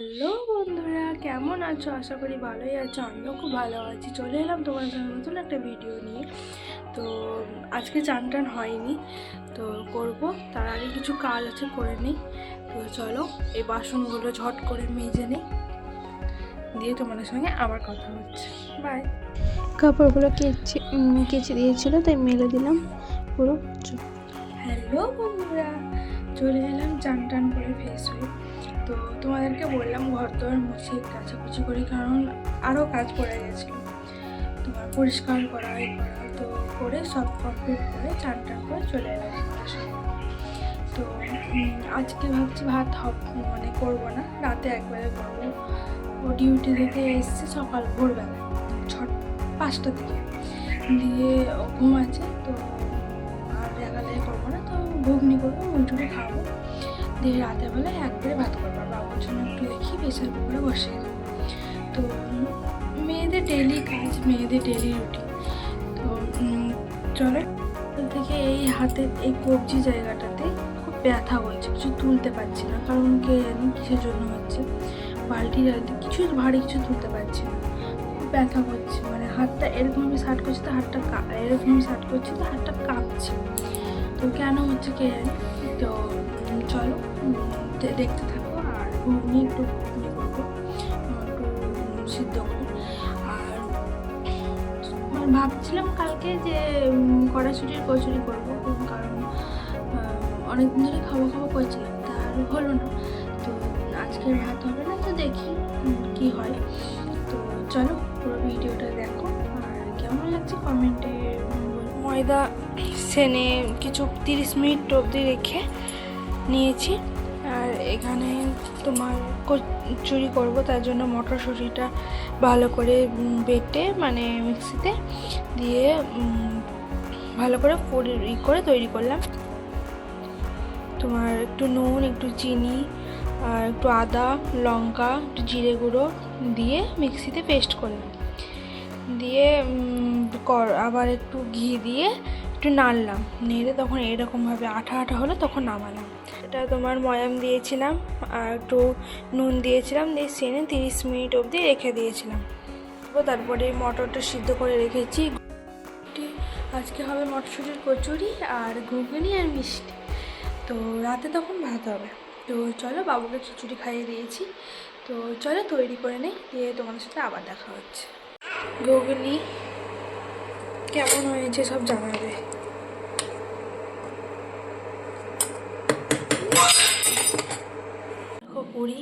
Hello বন্ধুরা কেমন আছো? আশা করি ভালোই আছো। আমিও খুব ভালো আছি। চলে এলাম তোমার সঙ্গে নতুন একটা ভিডিও নিয়ে। তো আজকে চান টান হয়নি তো করব। তার আগে কিছু কাজ আছে করে নিই। তো চলো এই বাসনগুলো ঝট করে মেজে নিই। দিয়ে তোমাদের সঙ্গে আবার কথা হচ্ছে। বাই কাপড়গুলো কেচে কেচে দিয়েছিল তাই মেলে দিলাম। পুরো হ্যালো বন্ধুরা চলে এলাম চান টান করে ফ্রেশ হয়ে। তো তোমাদেরকে বললাম ঘর দোয়ার মুছে কাছাকুচি করি, কারণ আরও কাজ পড়ে গেছিল তোমার পরিষ্কার করা এই করা তো করে সব কমপ্লিট করে চান টান করে চলে এলাম তো আজকে ভাবছি ভাত হব মানে করব না, রাতে একবারে করব। ও ডিউটি থেকে এসছে সকাল ভোরবেলা, ছট পাঁচটা থেকে দিয়ে ও ঘুমাচ্ছে, তো আর জায়গাটায় করব না, তো ঘুগনি করব মুটুরি খাব। দিয়ে রাতের বেলায় একবারে ভাত করব। বাবুর জন্য একটু দেখি প্রেশার কুকারে বসে। তো, মেয়েদের ডেলি কাজ, মেয়েদের ডেলি রুটিন তো চলে। থেকে এই হাতের এই কবজি জায়গাটাতে খুব ব্যথা হচ্ছে কিছু তুলতে পারছি না, কারণ কে জানি কিসের জন্য হচ্ছে। বালতি টালতি কিছু ভারী কিছু তুলতে পারছি না। খুব ব্যথা করছে মানে হাতটা এরকম আমি শার্ট করছি তো হাতটা এরকম আমি শার্ট করছি তো হাতটা কাঁপছে। তো কেন হচ্ছে কে জানি? তো চলো। দেখতে থাকো। আর ঘুগনি একটু করব একটু সিদ্ধ করে। আর ভাবছিলাম কালকে যে উম, কড়াইশুটির কচুরি করব কারণ অনেক দিন ধরে খাওয়া খাওয়া করছিলাম তা আর হলো না। তো আজকে ভাত হবে না তো দেখি কি হয়। তো চলো পুরো ভিডিওটা দেখো। আর কেমন লাগছে কমেন্টে ময়দা সেনে কিছু তিরিশ মিনিট অবধি রেখে নিয়েছি। আর এখানে তোমার চুরি করব, তার জন্য মটরশুঁটিটা ভালো করে বেটে মানে মিক্সিতে দিয়ে ভালো করে ই করে তৈরি করলাম। তোমার একটু নুন, একটু চিনি, আর একটু আদা, লঙ্কা, একটু জিরে গুঁড়ো দিয়ে মিক্সিতে পেস্ট করলাম। দিয়ে কর আবার একটু ঘি দিয়ে একটু নাড়লাম। নেড়ে তখন এরকমভাবে আঠা আঠা হলো, তখন নামালাম। এটা তোমার ময়াম দিয়েছিলাম, আর একটু নুন দিয়েছিলাম, দিয়ে সেনে তিরিশ মিনিট অবধি রেখে দিয়েছিলাম। তারপরে মটরটা সিদ্ধ করে রেখেছি। আজকে হবে মটরশুঁটির কচুরি আর ঘুগনি আর মিষ্টি। তো রাতে তখন ভাত হবে। তো চলো বাবুকে খিচুড়ি খাইয়ে দিয়েছি। তো চলো তৈরি করে নেই, দিয়ে তোমাদের সাথে আবার দেখা হচ্ছে। ঘুগনি, কেমন হয়েছে সব জানাবে। পুরি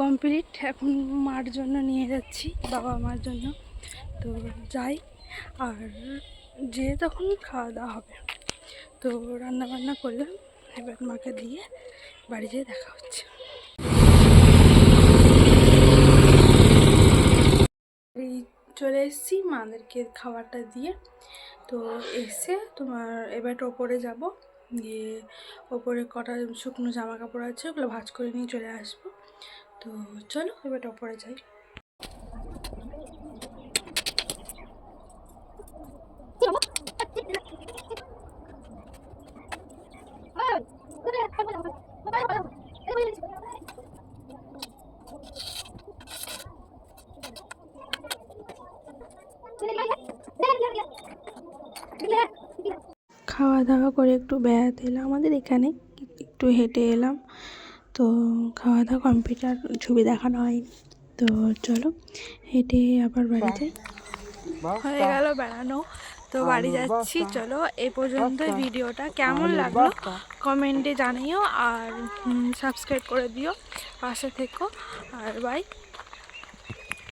কমপ্লিট, এখন মার জন্য নিয়ে যাচ্ছি, বাবা মার জন্য। তো যাই, আর যে তখন খাওয়া দাওয়া হবে। তো রান্না বান্না করলাম, এবার মাকে দিয়ে বাড়ি যেয়ে দেখা হচ্ছে। চলে এসেছি মাদেরকে খাবারটা দিয়ে। তো এসে তোমার, এবার ওপরে যাব। গিয়ে ওপরে কটা শুকনো জামা কাপড় আছে ওগুলো ভাজ করে নিয়ে চলে আসব। তো চলো এবার ওপরে যাই। খাওয়া দাওয়া করে একটু বেড়াতে এলাম। আমাদের এখানে একটু হেঁটে এলাম। তো খাওয়া দাওয়া কম্পিউটার ছবি দেখানো হয়নি তো চলো হেঁটে আবার বাড়ি যাই। হয়ে গেল বেড়ানো। তো বাড়ি যাচ্ছি। চলো এই পর্যন্ত ভিডিওটা। কেমন লাগল কমেন্টে জানিও আর সাবস্ক্রাইব করে দিও। পাশে থেকো। আর বাই